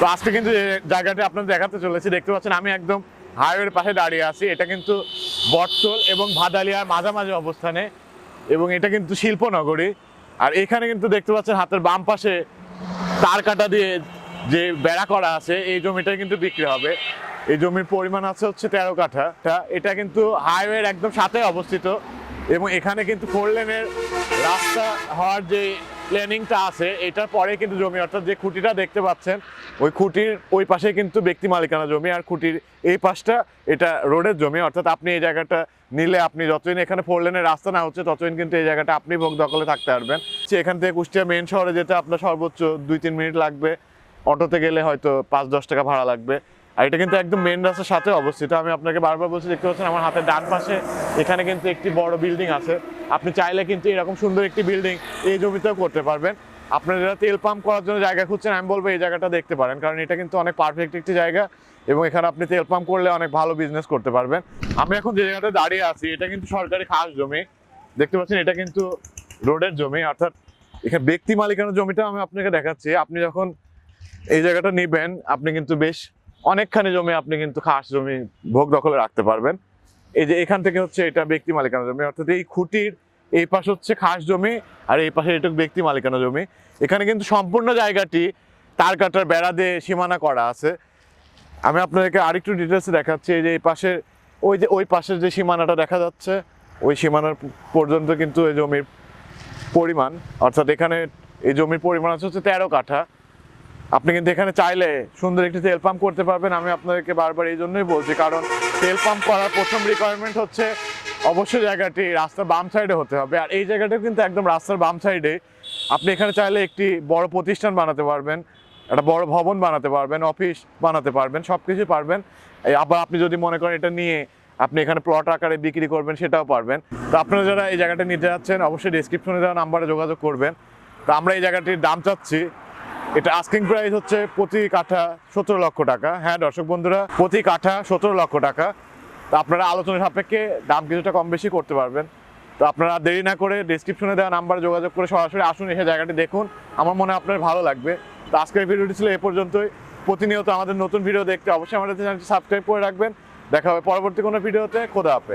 তো আজকে কিন্তু জায়গাটি আপনাদের দেখাতে চলেছি। দেখতে পাচ্ছেন আমি একদম হাইওয়ের পাশে দাঁড়িয়ে আছি। এটা কিন্তু বটতল এবং ভাদালিয়ার মাঝামাঝি অবস্থানে এবং এটা কিন্তু শিল্পনগরী। আর এখানে কিন্তু দেখতে পাচ্ছেন হাতের বাম পাশে তার কাটা দিয়ে যে বেড়া করা আছে, এই জমিটা কিন্তু বিক্রি হবে। এই জমির পরিমাণ আছে হচ্ছে তেরো কাঠা। এটা কিন্তু হাইওয়ের একদম সাথে অবস্থিত এবং এখানে কিন্তু ফোর লেনের রাস্তা হওয়ার যে প্ল্যানিংটা আছে এটার পরে কিন্তু জমি, অর্থাৎ যে খুঁটিটা দেখতে পাচ্ছেন, ওই খুঁটির ওই পাশে কিন্তু ব্যক্তি মালিকানা জমি, আর খুঁটির এই পাশটা এটা রোডের জমি, অর্থাৎ আপনি এই জায়গাটা নিলে আপনি যতদিন এখানে ফোর লেনের রাস্তা না হচ্ছে, ততদিন কিন্তু এই জায়গাটা আপনি ভোগ দখলে থাকতে পারবেন। এখান থেকে কুষ্টিয়া মেন শহরে যেতে আপনার সর্বোচ্চ দুই তিন মিনিট লাগবে, অটোতে গেলে হয়তো পাঁচ দশ টাকা ভাড়া লাগবে। আর এটা কিন্তু একদম মেন রাস্তার সাথে অবস্থিত, আমি আপনাকে বারবার বলছি, দেখতে পাচ্ছেন আমার হাতের ডান পাশে এখানে কিন্তু একটি বড় বিল্ডিং আছে। আপনি চাইলে কিন্তু এরকম সুন্দর একটি বিল্ডিং এই জমিতেও করতে পারবেন। আপনারা যারা তেল পাম্প করার জন্য জায়গা খুঁজছেন, আমি বলব এই জায়গাটা দেখতে পারেন, কারণ এটা কিন্তু অনেক পারফেক্ট একটি জায়গা এবং এখানে আপনি তেল পাম্প করলে অনেক ভালো বিজনেস করতে পারবেন। আমি এখন যে জায়গাটা দাঁড়িয়ে আছি, এটা কিন্তু সরকারি খাস জমি। দেখতে পাচ্ছেন, এটা কিন্তু রোডের জমি, অর্থাৎ এখানে ব্যক্তি মালিকানার জমিটা আমি আপনাকে দেখাচ্ছি। আপনি যখন এই জায়গাটা নিবেন, আপনি কিন্তু বেশ অনেকখানি জমি আপনি কিন্তু খাস জমি ভোগ দখলে রাখতে পারবেন। এই যে এখান থেকে হচ্ছে এটা ব্যক্তি মালিকানা জমি, অর্থাৎ এই খুঁটির এই পাশে হচ্ছে খাস জমি আর এই পাশে এটুকু ব্যক্তি মালিকানা জমি। এখানে কিন্তু সম্পূর্ণ জায়গাটি তার কাটার বেড়া দিয়ে সীমানা করা আছে। আমি আপনাদেরকে আরেকটু ডিটেলসে দেখাচ্ছি, এই যে এই পাশে ওই যে ওই পাশের যে সীমানাটা দেখা যাচ্ছে, ওই সীমানার পর্যন্ত কিন্তু এই জমির পরিমাণ, অর্থাৎ এখানে এই জমির পরিমাণ আছে হচ্ছে তেরো কাঠা। আপনি কিন্তু এখানে চাইলে সুন্দর একটি তেল পাম্প করতে পারবেন। আমি আপনাদেরকে বারবার এই জন্যই বলছি, কারণ তেল পাম্প করার প্রথম রিকোয়ারমেন্ট হচ্ছে অবশ্যই জায়গাটি রাস্তার বাম সাইডে হতে হবে। আর এই জায়গাটা কিন্তু একদম রাস্তার বাম সাইডে আপনি এখানে চাইলে একটি বড় প্রতিষ্ঠান বানাতে পারবেন, একটা বড় ভবন বানাতে পারবেন অফিস বানাতে পারবেন সব কিছু পারবেন আবার আপনি যদি মনে করেন এটা নিয়ে আপনি এখানে প্লট আকারে বিক্রি করবেন, সেটাও পারবেন। তো আপনারা যারা এই জায়গাটা নিতে যাচ্ছেন, অবশ্যই ডিসক্রিপশনে দেওয়া নাম্বারে যোগাযোগ করবেন। তো আমরা এই জায়গাটির দাম চাচ্ছি এটা আস্কিং প্রাইস হচ্ছে প্রতি কাঠা সতেরো লক্ষ টাকা। হ্যাঁ দর্শক বন্ধুরা, প্রতি কাঠা সতেরো লক্ষ টাকা। তো আপনারা আলোচনা সাপেক্ষে দাম কিছুটা কম বেশি করতে পারবেন। তো আপনারা দেরি না করে ডিসক্রিপশনে দেওয়া নাম্বারে যোগাযোগ করে সরাসরি আসুন, এসে জায়গাটি দেখুন। আমার মনে হয় আপনার ভালো লাগবে। তো আজকের ভিডিওটি ছিল এ পর্যন্তই। প্রতিনিয়ত আমাদের নতুন ভিডিও দেখতে অবশ্যই আমাদের চ্যানেলটি সাবস্ক্রাইব করে রাখবেন। দেখা হবে পরবর্তী কোনো ভিডিওতে। খোদা হাফেজ।